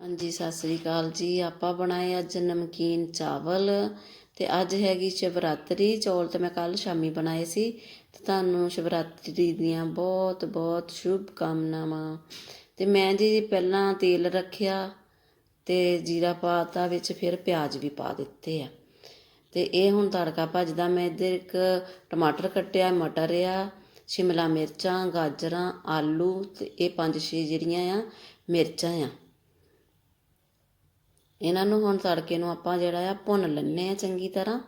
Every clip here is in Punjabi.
ਹਾਂਜੀ, ਸਤਿ ਸ੍ਰੀ ਅਕਾਲ ਜੀ। ਆਪਾਂ ਬਣਾਏ ਅੱਜ ਨਮਕੀਨ ਚਾਵਲ ਤੇ ਅੱਜ ਹੈਗੀ ਸ਼ਿਵਰਾਤਰੀ ਚੌਲ ਤੇ ਮੈਂ ਕੱਲ ਸ਼ਾਮੀ ਬਣਾਏ ਸੀ ਤੇ ਤੁਹਾਨੂੰ ਸ਼ਿਵਰਾਤਰੀ ਦੀਆਂ ਬਹੁਤ ਬਹੁਤ ਸ਼ੁਭ ਕਾਮਨਾਵਾਂ ਤੇ ਮੈਂ ਜੀ ਪਹਿਲਾਂ ਤੇਲ ਰੱਖਿਆ ਤੇ ਜੀਰਾ ਪਾਤਾ ਵਿੱਚ ਫਿਰ ਪਿਆਜ਼ ਵੀ ਪਾ ਦਿੱਤੇ ਆ। ਤੇ ਇਹ ਹੁਣ ਤੜਕਾ ਭੱਜਦਾ, ਮੈਂ ਇੱਧਰ ਇੱਕ ਟਮਾਟਰ ਕੱਟਿਆ, ਮਟਰ ਆ, ਸ਼ਿਮਲਾ ਮਿਰਚਾਂ, ਗਾਜਰਾਂ, ਆਲੂ ਤੇ ਇਹ ਪੰਜ ਛੇ ਜਿਹੜੀਆਂ ਆ, ਮਿਰਚਾਂ ਆ। ਇਹਨਾਂ ਨੂੰ ਹੁਣ ਤੜਕੇ ਨੂੰ ਆਪਾਂ ਜਿਹੜਾ ਆ ਭੁੰਨ ਲੈਣੇ ਆ ਚੰਗੀ ਤਰ੍ਹਾਂ।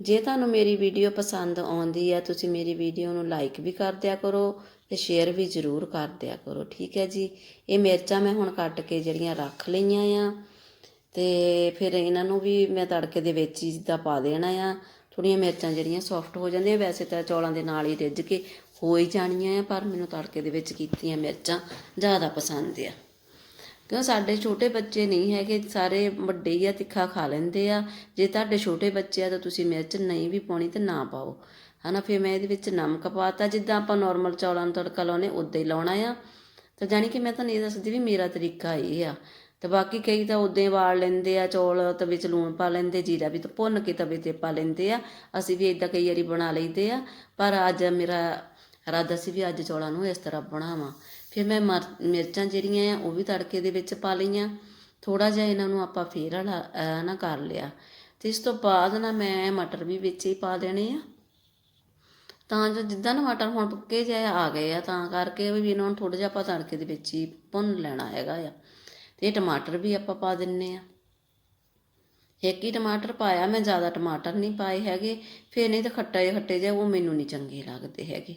ਜੇ ਤੁਹਾਨੂੰ ਮੇਰੀ ਵੀਡੀਓ ਪਸੰਦ ਆਉਂਦੀ ਹੈ ਤੁਸੀਂ ਮੇਰੀ ਵੀਡੀਓ ਨੂੰ ਲਾਈਕ ਵੀ ਕਰ ਦਿਆ ਕਰੋ ਤੇ ਸ਼ੇਅਰ ਵੀ ਜ਼ਰੂਰ ਕਰ ਦਿਆ ਕਰੋ, ਠੀਕ ਹੈ ਜੀ? ਇਹ ਮਿਰਚਾਂ ਮੈਂ ਹੁਣ ਕੱਟ ਕੇ ਜਿਹੜੀਆਂ ਰੱਖ ਲਈਆਂ ਆ ਤੇ ਫਿਰ ਇਹਨਾਂ ਨੂੰ ਵੀ ਮੈਂ ਤੜਕੇ ਦੇ ਵਿੱਚ ਹੀ ਜਿੱਦਾਂ ਪਾ ਦੇਣਾ ਆ। ਥੋੜੀਆਂ ਮਿਰਚਾਂ ਜਿਹੜੀਆਂ ਸੌਫਟ ਹੋ ਜਾਂਦੀਆਂ, ਵੈਸੇ ਤਾਂ ਚੌਲਾਂ ਦੇ ਨਾਲ ਹੀ ਰਿੱਝ ਕੇ ਹੋ ਹੀ ਜਾਣੀਆਂ ਆ, ਪਰ ਮੈਨੂੰ ਤੜਕੇ ਦੇ ਵਿੱਚ ਕੀਤੀਆਂ ਮਿਰਚਾਂ ਜ਼ਿਆਦਾ ਪਸੰਦ ਆ। ਕਿਉਂ ਸਾਡੇ ਛੋਟੇ ਬੱਚੇ ਨਹੀਂ ਹੈਗੇ, ਸਾਰੇ ਵੱਡੇ ਹੀ ਆ, ਤਿੱਖਾ ਖਾ ਲੈਂਦੇ ਆ। ਜੇ ਤੁਹਾਡੇ ਛੋਟੇ ਬੱਚੇ ਆ ਤਾਂ ਤੁਸੀਂ ਮਿਰਚ ਨਹੀਂ ਵੀ ਪਾਉਣੀ ਤੇ ਨਾ ਪਾਓ। ਹਨਾ, ਫਿਰ ਮੈਂ ਇਹਦੇ ਵਿੱਚ ਨਮਕ ਪਾਤਾ। ਜਿੱਦਾਂ ਆਪਾਂ ਨਾਰਮਲ ਚੌਲਾਂ ਨੂੰ ਤੜਕਾ ਲਾਉਨੇ ਉਦਾਂ ਹੀ ਲਾਉਣਾ ਆ। ਤਾਂ ਜਾਣੀ ਕਿ ਮੈਂ ਤੁਹਾਨੂੰ ਇਹ ਦੱਸਦੀ ਵੀ ਮੇਰਾ ਤਰੀਕਾ ਇਹ ਆ। ਤੇ ਬਾਕੀ ਕਈ ਤਾਂ ਉਦਾਂ ਹੀ ਵਾਲ ਲੈਂਦੇ ਆ, ਚੌਲ ਤਵੇ 'ਚ ਲੂਣ ਪਾ ਲੈਂਦੇ, ਜੀਰਾ ਵੀ ਤਾਂ ਭੁੰਨ ਕੇ ਤਵੇ ਤੇ ਪਾ ਲੈਂਦੇ ਆ। ਅਸੀਂ ਵੀ ਇਦਾਂ ਕਈ ਵਾਰੀ ਬਣਾ ਲਈਦੇ ਆ। ਪਰ ਅੱਜ ਮੇਰਾ ਇਰਾਦਾ ਸੀ ਵੀ ਅੱਜ ਚੌਲਾਂ ਨੂੰ ਇਸ ਤਰ੍ਹਾਂ ਬਣਾਵਾਂ। ਫਿਰ ਮੈਂ ਮਰ- ਮਿਰਚਾਂ ਜਿਹੜੀਆਂ ਆ, ਉਹ ਵੀ ਤੜਕੇ ਦੇ ਵਿੱਚ ਪਾ ਲਈਆਂ। ਥੋੜਾ ਜਿਹਾ ਇਹਨਾਂ ਨੂੰ ਆਪਾਂ ਫੇਰ ਹਲਾ ਨਾ ਕਰ ਲਿਆ। ਤੇ ਇਸ ਤੋਂ ਬਾਅਦ ਨਾ ਮੈਂ ਮਟਰ ਵੀ ਵਿੱਚ ਹੀ ਪਾ ਦੇਣੇ ਆ। ਤਾਂ ਜੋ ਜਿੱਦਾਂ ਨਾ ਮਟਰ ਹੁਣ ਪੱਕੇ ਜਿਹੇ ਆ ਗਏ ਆ, ਤਾਂ ਕਰਕੇ ਵੀ ਇਹਨਾਂ ਨੂੰ ਥੋੜਾ ਜਿਹਾ ਆਪਾਂ ਤੜਕੇ ਦੇ ਵਿੱਚ ਹੀ ਭੁੰਨ ਲੈਣਾ ਹੈਗਾ ਆ। ਤੇ ਇਹ ਟਮਾਟਰ ਵੀ ਆਪਾਂ ਪਾ ਦਿੰਨੇ ਆ। ਇੱਕ ਹੀ ਟਮਾਟਰ ਪਾਇਆ, ਮੈਂ ਜ਼ਿਆਦਾ ਟਮਾਟਰ ਨਹੀਂ ਪਾਏ ਹੈਗੇ। ਫਿਰ ਨਹੀਂ ਤਾਂ ਖੱਟੇ ਖੱਟੇ ਜਿਹੇ, ਉਹ ਮੈਨੂੰ ਨਹੀਂ ਚੰਗੇ ਲੱਗਦੇ ਹੈਗੇ।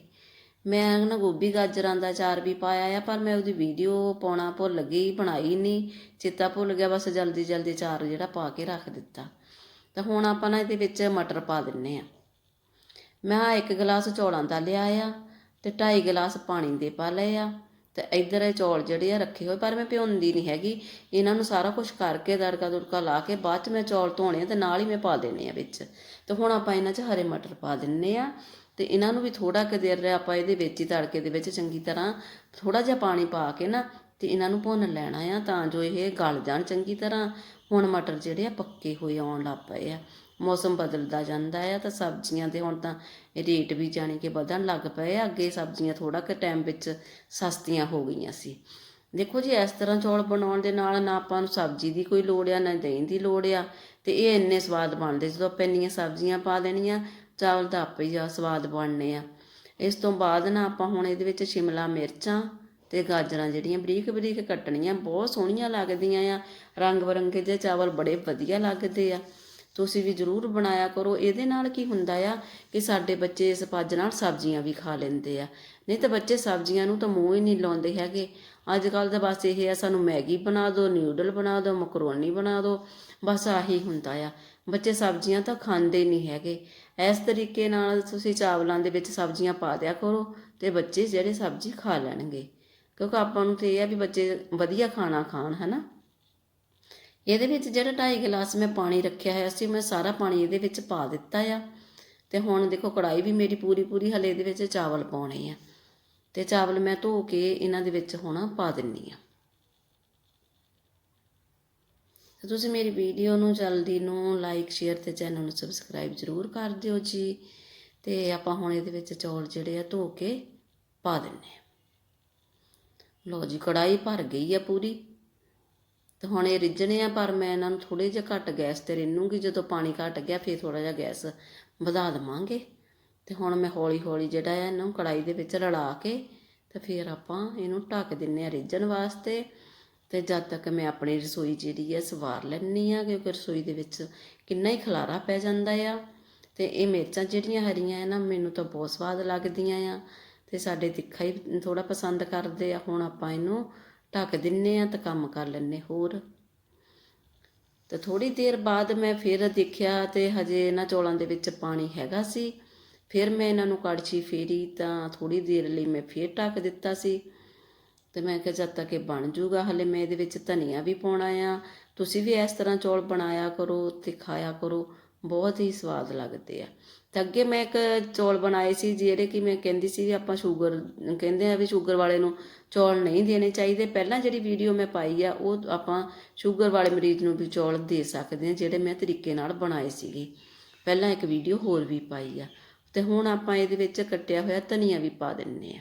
ਮੈਂ ਨਾ ਗੋਭੀ ਗਾਜਰਾਂ ਦਾ ਅਚਾਰ ਵੀ ਪਾਇਆ ਆ, ਪਰ ਮੈਂ ਉਹਦੀ ਵੀਡੀਓ ਪਾਉਣਾ ਭੁੱਲ ਗਈ, ਬਣਾਈ ਨਹੀਂ ਚੇਤਾ ਭੁੱਲ ਗਿਆ, ਬਸ ਜਲਦੀ ਜਲਦੀ ਅਚਾਰ ਜਿਹੜਾ ਪਾ ਕੇ ਰੱਖ ਦਿੱਤਾ। ਤਾਂ ਹੁਣ ਆਪਾਂ ਨਾ ਇਹਦੇ ਵਿੱਚ ਮਟਰ ਪਾ ਦਿੰਨੇ ਆ। ਮੈਂ ਆਹ ਇੱਕ ਗਲਾਸ ਚੌਲਾਂ ਦਾ ਲਿਆ ਆ ਤੇ 2.5 ਗਲਾਸ ਪਾਣੀ ਦੇ ਪਾ ਲਏ ਆ। ਤੇ ਇੱਧਰ ਇਹ ਚੌਲ ਜਿਹੜੇ ਆ ਰੱਖੇ ਹੋਏ, ਪਰ ਮੈਂ ਭਿਉਂਦੀ ਨਹੀਂ ਹੈਗੀ। ਇਹਨਾਂ ਨੂੰ ਸਾਰਾ ਕੁਝ ਕਰਕੇ ਤੜਕਾ ਤੁੜਕਾ ਲਾ ਕੇ ਬਾਅਦ ਚ ਮੈਂ ਚੌਲ ਧੋਣੇ ਆ ਤੇ ਨਾਲ ਹੀ ਮੈਂ ਪਾ ਦੇਣੇ ਆ ਵਿੱਚ। ਤੇ ਹੁਣ ਆਪਾਂ ਇਹਨਾਂ 'ਚ ਹਰੇ ਮਟਰ ਪਾ ਦਿੰਨੇ ਆ। ਤੇ ਇਹਨਾਂ ਨੂੰ ਵੀ ਥੋੜਾ ਕੁ ਦੇਰ ਆਪਾਂ ਇਹਦੇ ਵਿੱਚ ਹੀ ਤੜਕੇ ਦੇ ਵਿੱਚ ਚੰਗੀ ਤਰ੍ਹਾਂ ਥੋੜਾ ਜਿਹਾ ਪਾਣੀ ਪਾ ਕੇ ਨਾ ਤੇ ਇਹਨਾਂ ਨੂੰ ਭੁੰਨ ਲੈਣਾ ਆ ਤਾਂ ਜੋ ਇਹ ਗਲ ਜਾਣ ਚੰਗੀ ਤਰ੍ਹਾਂ। ਹੁਣ ਮਟਰ ਜਿਹੜੇ ਆ ਪੱਕੇ ਹੋਏ ਆਉਣ ਲੱਗ ਪਏ ਆ। ਮੌਸਮ ਬਦਲਦਾ ਜਾਂਦਾ ਆ ਤਾਂ ਸਬਜ਼ੀਆਂ ਦੇ ਹੁਣ ਤਾਂ ਰੇਟ ਵੀ ਜਾਣੀ ਕਿ ਵਧਣ ਲੱਗ ਪਏ ਆ। ਅੱਗੇ ਸਬਜ਼ੀਆਂ ਥੋੜਾ ਕੁ ਟਾਈਮ ਵਿੱਚ ਸਸਤੀਆਂ ਹੋ ਗਈਆਂ ਸੀ। ਦੇਖੋ ਜੀ, ਇਸ ਤਰ੍ਹਾਂ ਚੌਲ ਬਣਾਉਣ ਦੇ ਨਾਲ ਨਾ ਆਪਾਂ ਨੂੰ ਸਬਜ਼ੀ ਦੀ ਕੋਈ ਲੋੜ ਆ, ਨਾ ਦਹੀਂ ਦੀ ਲੋੜ ਆ। ਤੇ ਇਹ ਇੰਨੇ ਸਵਾਦ ਬਣਦੇ ਜਦੋਂ ਆਪਾਂ ਇੰਨੀਆਂ ਸਬਜ਼ੀਆਂ ਪਾ ਦੇਣੀਆਂ ਚਾਵਲ ਤਾਂ ਆਪੇ ਹੀ ਆ, ਸਵਾਦ ਬਣਨੇ ਆ। ਇਸ ਤੋਂ ਬਾਅਦ ਨਾ ਆਪਾਂ ਹੁਣ ਇਹਦੇ ਵਿੱਚ ਸ਼ਿਮਲਾ ਮਿਰਚਾਂ ਤੇ ਗਾਜਰਾਂ ਜਿਹੜੀਆਂ ਬਰੀਕ ਬਰੀਕ ਕੱਟਣੀਆਂ, ਬਹੁਤ ਸੋਹਣੀਆਂ ਲੱਗਦੀਆਂ ਆ। ਰੰਗ ਬਰੰਗੇ ਜਿਹੇ ਚਾਵਲ ਬੜੇ ਵਧੀਆ ਲੱਗਦੇ ਆ। ਤੁਸੀਂ ਵੀ ਜ਼ਰੂਰ ਬਣਾਇਆ ਕਰੋ। ਇਹਦੇ ਨਾਲ ਕੀ ਹੁੰਦਾ ਆ ਕਿ ਸਾਡੇ ਬੱਚੇ ਇਸ ਪੱਜ ਨਾਲ ਸਬਜ਼ੀਆਂ ਵੀ ਖਾ ਲੈਂਦੇ ਆ। ਨਹੀਂ ਤਾਂ ਬੱਚੇ ਸਬਜ਼ੀਆਂ ਨੂੰ ਤਾਂ ਮੂੰਹ ਹੀ ਨਹੀਂ ਲਾਉਂਦੇ ਹੈਗੇ। ਅੱਜ ਕੱਲ ਤਾਂ ਬਸ ਇਹ ਆ, ਸਾਨੂੰ ਮੈਗੀ ਬਣਾ ਦਿਓ ਨਿਊਡਲ ਬਣਾ ਦਿਓ, ਮਕਰੋਨੀ ਬਣਾ ਦਿਓ। ਬਸ ਆਹੀ ਹੁੰਦਾ ਆ। ਬੱਚੇ ਸਬਜ਼ੀਆਂ ਤਾਂ ਖਾਂਦੇ ਨਹੀਂ ਹੈਗੇ। ਇਸ ਤਰੀਕੇ ਨਾਲ ਤੁਸੀਂ ਚਾਵਲਾਂ ਦੇ ਵਿੱਚ ਸਬਜ਼ੀਆਂ ਪਾ ਦਿਆ ਕਰੋ ਤੇ ਬੱਚੇ ਜਿਹੜੇ ਸਬਜ਼ੀ ਖਾ ਲੈਣਗੇ। ਕਿਉਂਕਿ ਆਪਾਂ ਨੂੰ ਤੇ ਇਹ ਆ ਵੀ ਬੱਚੇ ਵਧੀਆ ਖਾਣਾ ਖਾਣ, ਹਨਾ? ਇਹਦੇ ਵਿੱਚ ਜਿਹੜਾ 2.5 ਗਲਾਸ ਮੈਂ ਪਾਣੀ ਰੱਖਿਆ ਹੋਇਆ ਸੀ, ਮੈਂ ਸਾਰਾ ਪਾਣੀ ਇਹਦੇ ਵਿੱਚ ਪਾ ਦਿੱਤਾ ਆ। ਤੇ ਹੁਣ ਦੇਖੋ ਕੜਾਈ ਵੀ ਮੇਰੀ ਪੂਰੀ ਪੂਰੀ ਹਲੇ ਇਹਦੇ ਵਿੱਚ ਚਾਵਲ ਪਾਉਣੇ ਆ। ਤੇ ਚਾਵਲ ਮੈਂ ਧੋ ਕੇ ਇਹਨਾਂ ਦੇ ਵਿੱਚ ਹੁਣ ਪਾ ਦਿੰਨੀ ਆ। ਤੇ ਤੁਸੀਂ ਮੇਰੀ ਵੀਡੀਓ ਨੂੰ ਜਲਦੀ ਨੂੰ ਲਾਈਕ ਸ਼ੇਅਰ ਤੇ ਚੈਨਲ ਨੂੰ ਸਬਸਕ੍ਰਾਈਬ ਜ਼ਰੂਰ ਕਰ ਦਿਓ ਜੀ। ਤੇ ਆਪਾਂ ਹੁਣ ਇਹਦੇ ਵਿੱਚ ਚੌਲ ਜਿਹੜੇ ਆ ਧੋ ਕੇ ਪਾ ਦਿੰਨੇ ਆ। ਲੋ ਜੀ ਕੜਾਈ ਭਰ ਗਈ ਆ ਪੂਰੀ। ਤੇ ਹੁਣ ਇਹ ਰਿੱਝਣੇ ਆ, ਪਰ ਮੈਂ ਇਹਨਾਂ ਨੂੰ ਥੋੜੇ ਜਿਹਾ ਘੱਟ ਗੈਸ ਤੇ ਰਿੰਨੂੰਗੀ। ਜਦੋਂ ਪਾਣੀ ਘਟ ਗਿਆ, ਫਿਰ ਥੋੜਾ ਜਿਹਾ ਗੈਸ ਵਧਾ ਦਵਾਂਗੇ। ਤੇ ਹੁਣ ਮੈਂ ਹੌਲੀ ਹੌਲੀ ਜਿਹੜਾ ਹੈ ਇਹਨੂੰ ਕੜਾਈ ਦੇ ਵਿੱਚ ਰਲਾ ਕੇ ਤੇ ਫਿਰ ਆਪਾਂ ਇਹਨੂੰ ਢੱਕ ਦਿੰਨੇ ਆ ਰਿੱਝਣ ਵਾਸਤੇ। ਤੇ ਜਦ ਤੱਕ ਮੈਂ ਆਪਣੀ ਰਸੋਈ ਜਿਹੜੀ ਹੈ ਸਵਾਰ ਲੈਣੀ ਆ ਕਿਉਂਕਿ ਰਸੋਈ ਦੇ ਵਿੱਚ ਕਿੰਨਾ ਹੀ ਖਲਾਰਾ ਪੈ ਜਾਂਦਾ ਆ, ਤੇ ਇਹ ਮਿਰਚਾਂ ਜਿਹੜੀਆਂ ਹਰੀਆਂ ਆ ਨਾ, ਮੈਨੂੰ ਤਾਂ ਬਹੁਤ ਸਵਾਦ ਲੱਗਦੀਆਂ ਆ, ਤੇ ਸਾਡੇ ਤਿੱਖਾ ਹੀ ਥੋੜਾ ਪਸੰਦ ਕਰਦੇ ਆ। ਹੁਣ ਆਪਾਂ ਇਹਨੂੰ ਢੱਕ ਦਿੰਨੇ ਆ ਤਾਂ ਕੰਮ ਕਰ ਲੈਨੇ ਹੋਰ। ਤੇ ਥੋੜੀ ਦੇਰ ਬਾਅਦ ਮੈਂ ਫਿਰ ਦੇਖਿਆ ਤੇ ਹਜੇ ਇਹਨਾਂ ਚੌਲਾਂ ਦੇ ਵਿੱਚ ਪਾਣੀ ਹੈਗਾ ਸੀ। ਫਿਰ ਮੈਂ ਇਹਨਾਂ ਨੂੰ ਕੜਛੀ ਫੇਰੀ ਤਾਂ ਥੋੜੀ ਦੇਰ ਲਈ ਮੈਂ ਫਿਰ ਢੱਕ ਦਿੱਤਾ ਸੀ। ਤੇ ਮੈਂ ਕਿਹਾ, ਜਦ ਤੱਕ ਇਹ ਬਣ ਜੂਗਾ, ਹਲੇ ਮੈਂ ਇਹਦੇ ਵਿੱਚ ਧਨੀਆ ਵੀ ਪਾਉਣਾ ਆ। ਤੁਸੀਂ ਵੀ ਇਸ ਤਰ੍ਹਾਂ ਚੌਲ ਬਣਾਇਆ ਕਰੋ ਤੇ ਖਾਇਆ ਕਰੋ। ਬਹੁਤ ਹੀ ਸਵਾਦ ਲੱਗਦੇ ਆ। ਤੇ ਅੱਗੇ ਮੈਂ ਇੱਕ ਚੌਲ ਬਣਾਏ ਸੀ, ਜਿਹੜੇ ਕਿ ਮੈਂ ਕਹਿੰਦੀ ਸੀ ਵੀ ਆਪਾਂ ਸ਼ੂਗਰ, ਕਹਿੰਦੇ ਆ ਵੀ ਸ਼ੂਗਰ ਵਾਲੇ ਨੂੰ ਚੌਲ ਨਹੀਂ ਦੇਣੇ ਚਾਹੀਦੇ। ਪਹਿਲਾਂ ਜਿਹੜੀ ਵੀਡੀਓ ਮੈਂ ਪਾਈ ਆ, ਉਹ ਆਪਾਂ ਸ਼ੂਗਰ ਵਾਲੇ ਮਰੀਜ਼ ਨੂੰ ਵੀ ਚੌਲ ਦੇ ਸਕਦੇ ਆ, ਜਿਹੜੇ ਮੈਂ ਤਰੀਕੇ ਨਾਲ ਬਣਾਏ ਸੀਗੇ। ਪਹਿਲਾਂ ਇੱਕ ਵੀਡੀਓ ਹੋਰ ਵੀ ਪਾਈ ਆ। ਤੇ ਹੁਣ ਆਪਾਂ ਇਹਦੇ ਵਿੱਚ ਕੱਟਿਆ ਹੋਇਆ ਧਨੀਆ ਵੀ ਪਾ ਦਿੰਨੇ ਆ।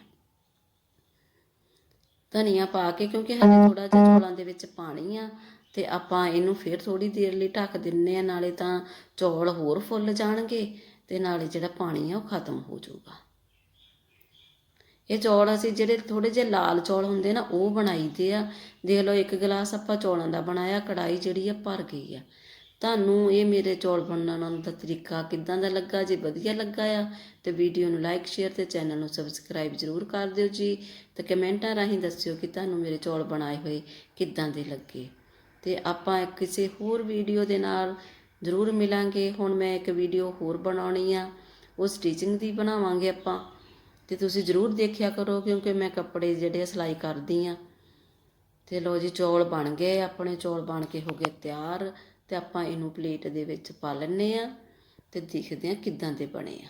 ਧਨੀਆ ਪਾ ਕੇ ਕਿਉਂਕਿ ਹਜੇ ਥੋੜਾ ਜਿਹਾ ਚੌਲਾਂ ਦੇ ਵਿੱਚ ਪਾਣੀ ਆ ਤੇ ਆਪਾਂ ਇਹਨੂੰ ਫਿਰ ਥੋੜੀ ਦੇਰ ਲਈ ਢੱਕ ਦਿੰਨੇ ਆ ਨਾਲੇ ਤਾਂ ਚੌਲ ਹੋਰ ਫੁੱਲ ਜਾਣਗੇ ਤੇ ਨਾਲੇ ਜਿਹੜਾ ਪਾਣੀ ਆ ਉਹ ਖਤਮ ਹੋ ਜਾਊਗਾ। ਇਹ ਚੌਲ ਅਸੀਂ ਜਿਹੜੇ ਥੋੜੇ ਜਿਹੇ ਲਾਲ ਚੌਲ ਹੁੰਦੇ ਨਾ ਉਹ ਬਣਾਈਦੇ ਆ। ਦੇਖ ਲਓ ਇੱਕ ਗਲਾਸ ਆਪਾਂ ਚੌਲਾਂ ਦਾ ਬਣਾਇਆ ਕੜਾਈ ਜਿਹੜੀ ਆ ਭਰ ਗਈ ਆ। ਤੁਹਾਨੂੰ ਇਹ ਮੇਰੇ ਚੌਲ ਬਣਾਉਣ ਦਾ ਤਰੀਕਾ ਕਿੱਦਾਂ ਦਾ ਲੱਗਾ? ਜੇ ਵਧੀਆ ਲੱਗਾ ਆ, ਤੇ ਵੀਡੀਓ ਨੂੰ ਲਾਈਕ ਸ਼ੇਅਰ ਤੇ ਚੈਨਲ ਨੂੰ ਸਬਸਕ੍ਰਾਈਬ ਜ਼ਰੂਰ ਕਰ ਦਿਓ ਜੀ। ਤੇ ਕਮੈਂਟਾਂ ਰਾਹੀਂ ਦੱਸਿਓ ਕਿ ਤੁਹਾਨੂੰ ਮੇਰੇ ਚੌਲ ਬਣਾਏ ਹੋਏ ਕਿੱਦਾਂ ਦੇ ਲੱਗੇ। ਤੇ ਆਪਾਂ ਕਿਸੇ ਹੋਰ ਵੀਡੀਓ ਦੇ ਨਾਲ ਜ਼ਰੂਰ ਮਿਲਾਂਗੇ। ਹੁਣ ਮੈਂ ਇੱਕ ਵੀਡੀਓ ਹੋਰ ਬਣਾਉਣੀ ਆ। ਉਹ ਸਟਿਚਿੰਗ ਦੀ ਬਣਾਵਾਂਗੇ ਆਪਾਂ। ਤੇ ਤੁਸੀਂ ਜ਼ਰੂਰ ਦੇਖਿਆ ਕਰੋ, ਕਿਉਂਕਿ ਮੈਂ ਕੱਪੜੇ ਜਿਹੜੇ ਸਿਲਾਈ ਕਰਦੀ ਆ। ਤੇ ਲੋ ਜੀ, ਚੌਲ ਬਣ ਗਏ। ਆਪਣੇ ਚੌਲ ਬਣ ਕੇ ਹੋ ਗਏ ਤਿਆਰ। ਤੇ ਆਪਾਂ ਇਹਨੂੰ ਪਲੇਟ ਦੇ ਵਿੱਚ ਪਾ ਲੈਣੇ ਆ ਤੇ ਦੇਖਦੇ ਆ ਕਿੱਦਾਂ ਦੇ ਬਣੇ ਆ।